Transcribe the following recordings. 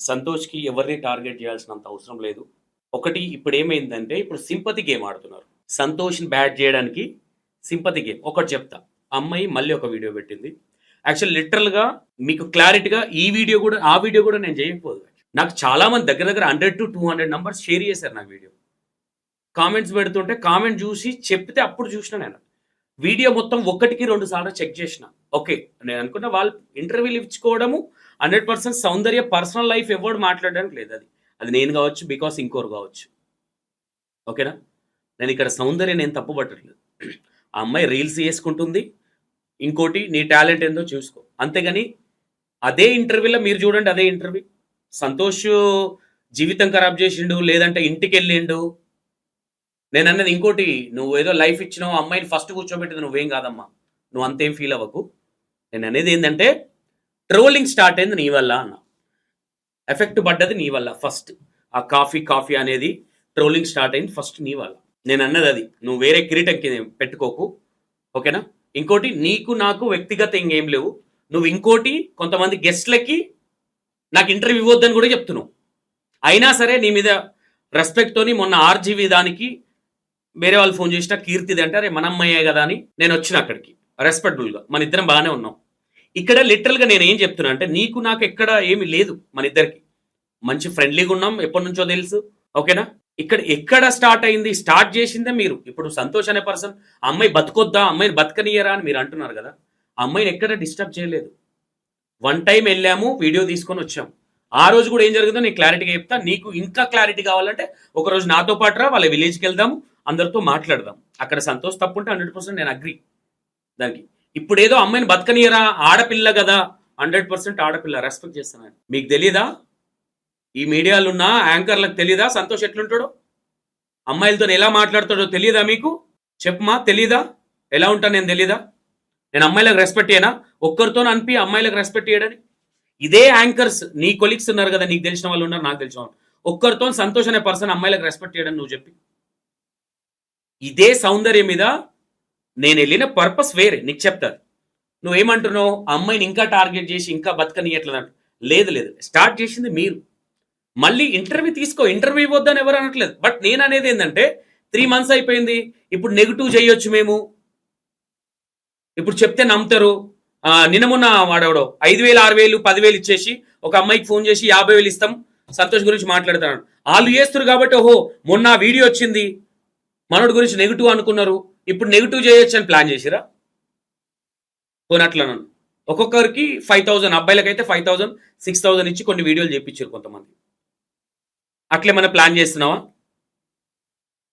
సంతోష్కి ఎవరిని టార్గెట్ చేయాల్సినంత అవసరం లేదు. ఒకటి ఇప్పుడు ఏమైందంటే ఇప్పుడు సింపతి గేమ్ ఆడుతున్నారు. సంతోష్ని బ్యాట్ చేయడానికి సింపతి గేమ్. ఒకటి చెప్తా. అమ్మాయి మళ్ళీ ఒక వీడియో పెట్టింది. యాక్చువల్ లిటరల్గా మీకు క్లారిటీగా ఈ వీడియో కూడా ఆ వీడియో కూడా నేను చేయకపోదు. నాకు చాలా మంది దగ్గర దగ్గర hundred to two hundred numbers share చేశారు నా వీడియో. కామెంట్స్ పెడుతుంటే కామెంట్ చూసి చెప్తే అప్పుడు చూసిన నేను. వీడియో మొత్తం ఒకటికి రెండు సార్లు చెక్ చేసిన. ఓకే నేను అనుకున్న వాళ్ళు ఇంటర్వ్యూలు ఇచ్చుకోవడము hundred percent Soundarya personal life ఎవరు మాట్లాడడానికి లేదు అది. అది నేను కావచ్చు బికాస్ ఇంకోరు కావచ్చు. ఓకేనా? నేను ఇక్కడ సౌందర్య నేను తప్పు పట్టట్లేదు ఆ అమ్మాయి రీల్స్ చేసుకుంటుంది. ఇంకోటి నీ టాలెంట్ ఏందో చూసుకో. అంతేగాని అదే ఇంటర్వ్యూలో మీరు చూడండి అదే ఇంటర్వ్యూ. సంతోష్ జీవితం ఖరాబ్ చేసిండు లేదంటే ఇంటికి వెళ్ళిండు నేను అన్నది ఇంకోటి నువ్వు ఏదో లైఫ్ ఇచ్చినావు అమ్మాయిని ఫస్ట్ కూర్చోబెట్టింది నువ్వేం కాదమ్మా. నువ్వు అంతేం ఫీల్ అవ్వకు. నేను అనేది ఏంటంటే ట్రోలింగ్ స్టార్ట్ అయింది నీ వల్ల అన్న. ఎఫెక్ట్ పడ్డది నీ వల్ల ఫస్ట్. ఆ కాఫీ కాఫీ అనేది ట్రోలింగ్ స్టార్ట్ అయింది ఫస్ట్ నీ వల్ల. నేను అన్నది అది. నువ్వు వేరే కిరీటం పెట్టుకోకు. ఓకేనా? ఇంకోటి నీకు నాకు వ్యక్తిగత ఇంకేం లేవు. నువ్వు ఇంకోటి కొంతమంది గెస్ట్లకి నాకు ఇంటర్వ్యూ ఇవ్వద్దని కూడా చెప్తున్నావు. అయినా సరే నీ మీద రెస్పెక్ట్తోని మొన్న ఆర్జీవి దానికి వేరే వాళ్ళు ఫోన్ చేసిన కీర్తిది అంటే అరే మన కదా అని నేను వచ్చిన అక్కడికి. రెస్పెక్టబుల్గా మన ఇద్దరం బాగానే ఉన్నాం. ఇక్కడ లిటరల్గా నేను ఏం చెప్తున్నా అంటే నీకు నాకు ఎక్కడ ఏమి లేదు మన ఇద్దరికి. మంచి ఫ్రెండ్లీగా ఉన్నాం ఎప్పటి నుంచో తెలుసు. ఓకేనా? ఇక్కడ ఎక్కడ స్టార్ట్ అయింది? స్టార్ట్ చేసిందే మీరు. ఇప్పుడు సంతోష్ అనే పర్సన్ అమ్మాయి బతుకొద్దా? అమ్మాయిని బతకనియరా? అని మీరు అంటున్నారు కదా. అమ్మాయిని ఎక్కడ డిస్టర్బ్ చేయలేదు. వన్ టైం వెళ్ళాము వీడియో తీసుకొని వచ్చాము ఆ రోజు కూడా ఏం జరుగుతుందో నేను క్లారిటీగా చెప్తా. నీకు ఇంకా క్లారిటీ కావాలంటే ఒక రోజు నాతో పాటు రా వాళ్ళ విలేజ్కి వెళ్దాము అందరితో మాట్లాడదాం. అక్కడ సంతోష్ తప్పుంటే హండ్రెడ్ పర్సెంట్ నేను అగ్రి దానికి ఇప్పుడు ఏదో అమ్మాయిని బతకనీయరా ఆడపిల్ల కదా హండ్రెడ్ పర్సెంట్ ఆడపిల్ల రెస్పెక్ట్ చేస్తాను మీకు తెలియదా ఈ మీడియాలో ఉన్న యాంకర్లకు తెలియదా సంతోష్ ఎట్లుంటాడో? అమ్మాయిలతో ఎలా మాట్లాడతాడో తెలియదా మీకు? చెప్పమా తెలీదా? ఎలా ఉంటా నేను తెలీదా? నేను అమ్మాయిలకు రెస్పెక్ట్ చేయనా ఒక్కరితో అనిపి అమ్మాయిలకు రెస్పెక్ట్ చేయడని ఇదే యాంకర్స్ నీ కొలీగ్స్ ఉన్నారు కదా నీకు తెలిసిన వాళ్ళు ఉన్నారు నాకు తెలిసిన వాళ్ళు. ఒక్కరితో సంతోష్ అనే పర్సన్ అమ్మాయిలకు రెస్పెక్ట్ చేయడం నువ్వు చెప్పి. ఇదే సౌందర్యం మీద నేను వెళ్ళిన పర్పస్ వేరే నీకు చెప్తాను. నువ్వేమంటున్నావు? ఆ అమ్మాయిని ఇంకా టార్గెట్ చేసి ఇంకా బతకనియట్లేదు అంట లేదు లేదు. స్టార్ట్ చేసింది మీరు. మళ్ళీ ఇంటర్వ్యూ తీసుకో. ఇంటర్వ్యూ ఇవ్వద్దని ఎవరు అనట్లేదు. బట్ నేను అనేది ఏంటంటే త్రీ మంత్స్ అయిపోయింది. ఇప్పుడు నెగిటివ్ చేయొచ్చు మేము. ఇప్పుడు చెప్తే నమ్ముతారు. నినమున్న నిన్న మొన్న వాడెవడో? ఐదు వేలు ఆరు వేలు పదివేలు ఇచ్చేసి ఒక అమ్మాయికి ఫోన్ చేసి యాభై వేలు ఇస్తాం. సంతోష్ గురించి మాట్లాడుతున్నాడు. వాళ్ళు చేస్తారు కాబట్టి ఓహో మొన్న వీడియో వచ్చింది. మనోడి గురించి నెగిటివ్ అనుకున్నారు. ఇప్పుడు నెగిటివ్ చేయొచ్చు అని ప్లాన్ చేసిరా? పోనట్లను ఒక్కొక్కరికి ఫైవ్ థౌజండ్ అబ్బాయిలకైతే ఫైవ్ థౌజండ్ సిక్స్ థౌజండ్ ఇచ్చి కొన్ని వీడియోలు చేయించారు కొంతమంది. అట్లే ప్లాన్ చేస్తున్నావా?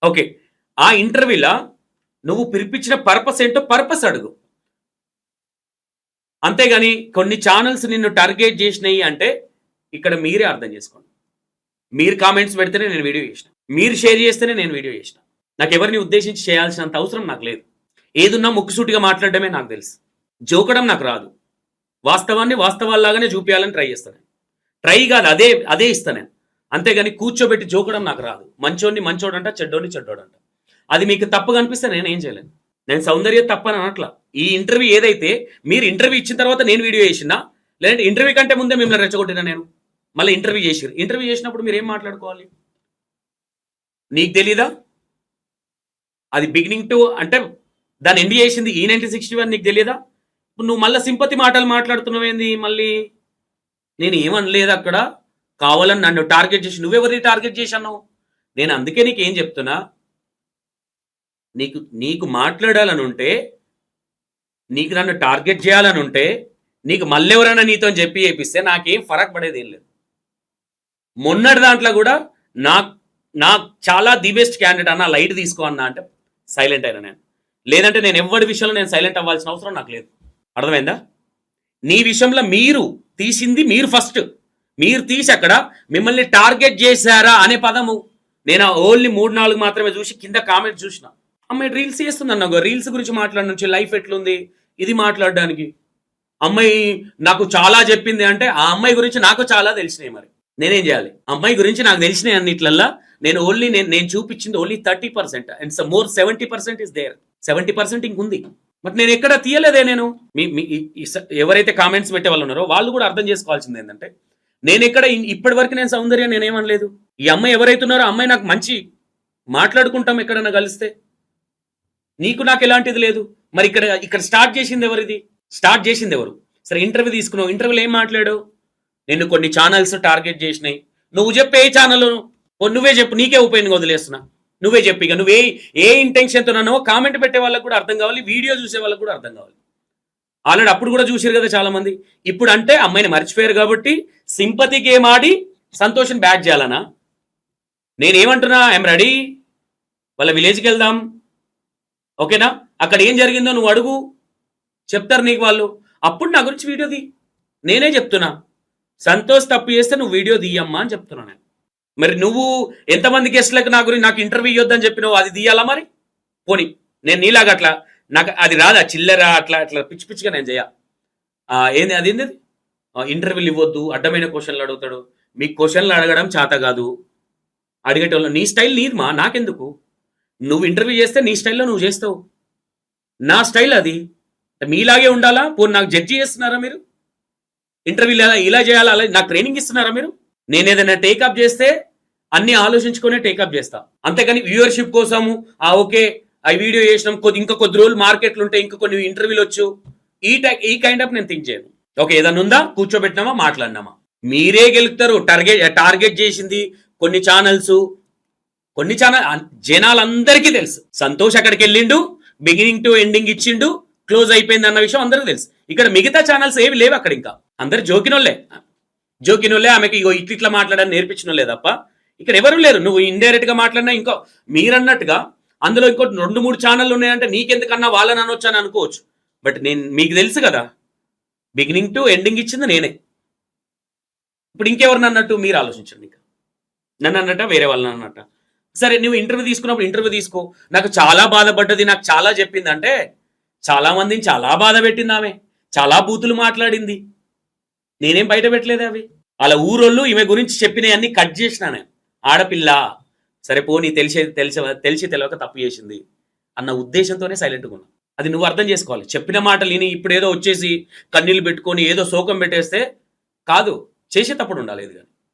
ఓకే. ఆ ఇంటర్వ్యూలా నువ్వు పిలిపించిన పర్పస్ ఏంటో పర్పస్ అడుగు. అంతేగాని కొన్ని ఛానల్స్ నిన్ను టార్గెట్ చేసినాయి అంటే ఇక్కడ మీరే అర్థం చేసుకోండి. మీరు కామెంట్స్ పెడితేనే నేను వీడియో చేసిన. మీరు షేర్ చేస్తేనే నేను వీడియో చేసిన. నాకు ఎవరిని ఉద్దేశించి చేయాల్సినంత అవసరం నాకు లేదు. ఏదున్నా ముక్కుసూటిగా మాట్లాడడమే నాకు తెలుసు. జోకడం నాకు రాదు. వాస్తవాన్ని వాస్తవాల్లాగానే చూపించాలని ట్రై చేస్తాను ట్రై కాదు అదే అదే ఇస్తాను నేను. అంతేగాని కూర్చోబెట్టి జోకడం నాకు రాదు. మంచోడిని మంచోడంట చెడ్డోడిని చెడ్డోడంట. అది మీకు తప్పు కనిపిస్తే నేను ఏం చేయలేను. నేను సౌందర్య తప్పని అనట్లా. ఈ ఇంటర్వ్యూ ఏదైతే మీరు ఇంటర్వ్యూ ఇచ్చిన తర్వాత నేను వీడియో చేసినా లేదంటే ఇంటర్వ్యూ కంటే ముందే మిమ్మల్ని రెచ్చగొట్టినా నేను? మళ్ళీ ఇంటర్వ్యూ చేసిరు ఇంటర్వ్యూ చేసినప్పుడు మీరు ఏం మాట్లాడుకోవాలి? నీకు తెలీదా? అది బిగినింగ్ టు అంటే దాన్ని ఎండి చేసింది ఈ నైన్టీన్ సిక్స్టీ వన్ నీకు తెలియదా? ఇప్పుడు నువ్వు మళ్ళీ సింపతి మాటలు మాట్లాడుతున్నావేంది మళ్ళీ? నేను ఏమనలేదు అక్కడ. కావాలని నన్ను టార్గెట్ చేసి నువ్వెవరిని టార్గెట్ చేశాను నేను అందుకే నీకు ఏం చెప్తున్నా? నీకు నీకు మాట్లాడాలని ఉంటే నీకు నన్ను టార్గెట్ చేయాలని ఉంటే నీకు మళ్ళీ ఎవరైనా నీతో చెప్పి చేపిస్తే నాకేం ఫరక్ పడేది ఏం లేదు. మొన్నటి దాంట్లో కూడా నాకు నాకు చాలా ది బెస్ట్ క్యాండిడేట్ అన్న లైట్ తీసుకో అన్న అంటే సైలెంట్ అయినా నేను. లేదంటే నేను ఎవరి విషయంలో నేను సైలెంట్ అవ్వాల్సిన అవసరం నాకు లేదు. అర్థమైందా? నీ విషయంలో మీరు తీసింది మీరు ఫస్ట్. మీరు తీసి అక్కడ మిమ్మల్ని టార్గెట్ చేశారా అనే పదము. నేను ఓన్లీ మూడు నాలుగు మాత్రమే చూసి కింద కామెంట్ చూసిన. అమ్మాయి రీల్స్ చేస్తుంది అన్న రీల్స్ గురించి మాట్లాడిన నుంచి లైఫ్ ఎట్లుంది? ఇది మాట్లాడడానికి. అమ్మాయి నాకు చాలా చెప్పింది అంటే ఆ అమ్మాయి గురించి నాకు చాలా తెలిసినాయి మరి. నేనేం చేయాలి? అమ్మాయి గురించి నాకు తెలిసిన అన్నిట్లల్లా నేను ఓన్లీ నేను నేను చూపించింది only thirty percent and more seventy percent is there seventy percent ఇంకుంది. But నేను ఎక్కడ తీయలేదే నేను. మీ మీ స- ఎవరైతే కామెంట్స్ పెట్టే వాళ్ళు ఉన్నారో వాళ్ళు కూడా అర్థం చేసుకోవాల్సింది ఏంటంటే నేను ఎక్కడ ఇప్పటి వరకు నేను సౌందర్యం నేనేమనలేదు ఈ అమ్మాయి ఎవరైతే ఉన్నారో అమ్మాయి నాకు మంచి మాట్లాడుకుంటాం ఎక్కడన్నా కలిస్తే. నీకు నాకు ఎలాంటిది లేదు. మరి ఇక్కడ ఇక్కడ స్టార్ట్ చేసింది ఎవరిది? స్టార్ట్ చేసింది ఎవరు? సరే ఇంటర్వ్యూ తీసుకున్నావు. ఇంటర్వ్యూలో ఏం మాట్లాడావు? నేను కొన్ని ఛానల్స్ టార్గెట్ చేసినాయి. నువ్వు చెప్పే ఏ ఛానల్ నువ్వే చెప్పు నీకే ఉపయోగంగా వదిలేస్తున్నా. నువ్వే చెప్పి ఇక నువ్వే ఏ ఇంటెన్షన్తో నన్నో కామెంట్ పెట్టే వాళ్ళకి కూడా అర్థం కావాలి వీడియో చూసే వాళ్ళకి కూడా అర్థం కావాలి. ఆల్రెడీ అప్పుడు కూడా చూసారు కదా చాలా మంది ఇప్పుడు అంటే అమ్మాయిని మర్చిపోయారు కాబట్టి సింపతి గేమ్ ఆడి సంతోషం బ్యాట్ చేయాలనా? నేనేమంటున్నా ఐఎమ్ రెడీ వాళ్ళ విలేజ్కి వెళ్దాం. ఓకేనా? అక్కడ ఏం జరిగిందో నువ్వు అడుగు. చెప్తారు నీకు వాళ్ళు. అప్పుడు నా గురించి వీడియోది నేనే చెప్తున్నా. సంతోష్ తప్పు చేస్తే నువ్వు వీడియో తీయమ్మా అని చెప్తున్నా నేను. మరి నువ్వు ఎంతమంది గెస్ట్లకు నా గురించి నాకు ఇంటర్వ్యూ ఇవ్వద్దని చెప్పినావు అది తీయాలా మరి? పోనీ నేను నీలాగా అట్లా నాకు అది రాదా చిల్లర అట్లా అట్లా పిచ్చి పిచ్చిగా నేను చేయ. ఏంది అది ఏంది? ఇంటర్వ్యూలు ఇవ్వద్దు అడ్డమైన క్వశ్చన్లు అడుగుతాడు. మీకు క్వశ్చన్లు అడగడం చేత కాదు. అడిగేటోళ్ళు నీ స్టైల్ నీది మా నాకెందుకు? నువ్వు ఇంటర్వ్యూ చేస్తే నీ స్టైల్లో నువ్వు చేస్తావు. నా స్టైల్ అది. మీలాగే ఉండాలా? పోనీ నాకు జడ్జి చేస్తున్నారా మీరు? ఇంటర్వ్యూలు ఎలా ఇలా చేయాలా? అలా నాకు ట్రైనింగ్ ఇస్తున్నారా మీరు? నేను ఏదైనా టేకప్ చేస్తే అన్ని ఆలోచించుకునే టేకప్ చేస్తా. అంతేకాని వ్యూవర్షిప్ కోసము ఆ ఓకే ఆ వీడియో చేసినాం కొద్ది ఇంకా కొద్ది రోజులు మార్కెట్లు ఉంటాయి ఇంకా కొన్ని ఇంటర్వ్యూలు వచ్చు. ఈ టై ఈ కైండ్ ఆఫ్ నేను థింక్ చేయను. ఓకే ఏదైనా ఉందా? కూర్చోబెట్టినామా? మాట్లాడినామా? మీరే గెలుపుతారు. టార్గెట్ టార్గెట్ చేసింది కొన్ని ఛానల్స్ కొన్ని ఛానల్ జనాలందరికీ తెలుసు. సంతోష్ అక్కడికి వెళ్ళిండు బిగినింగ్ టు ఎండింగ్ ఇచ్చిండు. క్లోజ్ అయిపోయింది అన్న విషయం అందరికీ తెలుసు. ఇక్కడ మిగతా ఛానల్స్ ఏవి లేవు అక్కడ ఇంకా. అందరు జోకినోళ్ళే. జోకినోళ్ళే ఆమెకి ఇగో ఇట్లా ఇట్లా మాట్లాడని నేర్పించినోళ్ళే తప్ప ఇక్కడ ఎవరు లేరు. నువ్వు ఇండైరెక్ట్గా మాట్లాడినా ఇంకో మీరన్నట్టుగా అందులో ఇంకోటి రెండు మూడు ఛానళ్ళు ఉన్నాయంటే నీకెందుకన్నా వాళ్ళని అనొచ్చు అని అనుకోవచ్చు. బట్ నేను మీకు తెలుసు కదా బిగినింగ్ టు ఎండింగ్ ఇచ్చింది నేనే. ఇప్పుడు ఇంకెవరిని అన్నట్టు మీరు ఆలోచించండి ఇంకా. నన్ను అన్నట్ట వేరే వాళ్ళని అన్నట్ట? సరే నువ్వు ఇంటర్వ్యూ తీసుకున్నప్పుడు ఇంటర్వ్యూ తీసుకో. నాకు చాలా బాధపడ్డది నాకు చాలా చెప్పింది అంటే చాలా మందిని చాలా బాధ పెట్టింది ఆమె చాలా బూతులు మాట్లాడింది. నేనేం బయట పెట్టలేదు అవి. వాళ్ళ ఊరోళ్ళు ఈమె గురించి చెప్పినవన్నీ కట్ చేసిన నేను. ఆడపిల్ల. సరే పోనీ తెలిసే తెలిసి తెలిసి తెలియక తప్పు చేసింది అన్న ఉద్దేశంతోనే సైలెంట్గా ఉన్నా. అది నువ్వు అర్థం చేసుకోవాలి. చెప్పిన మాటలు విని ఇప్పుడు ఏదో వచ్చేసి కన్నీళ్ళు పెట్టుకొని ఏదో శోకం పెట్టేస్తే కాదు చేసేటప్పుడు ఉండాలి ఇది కానీ.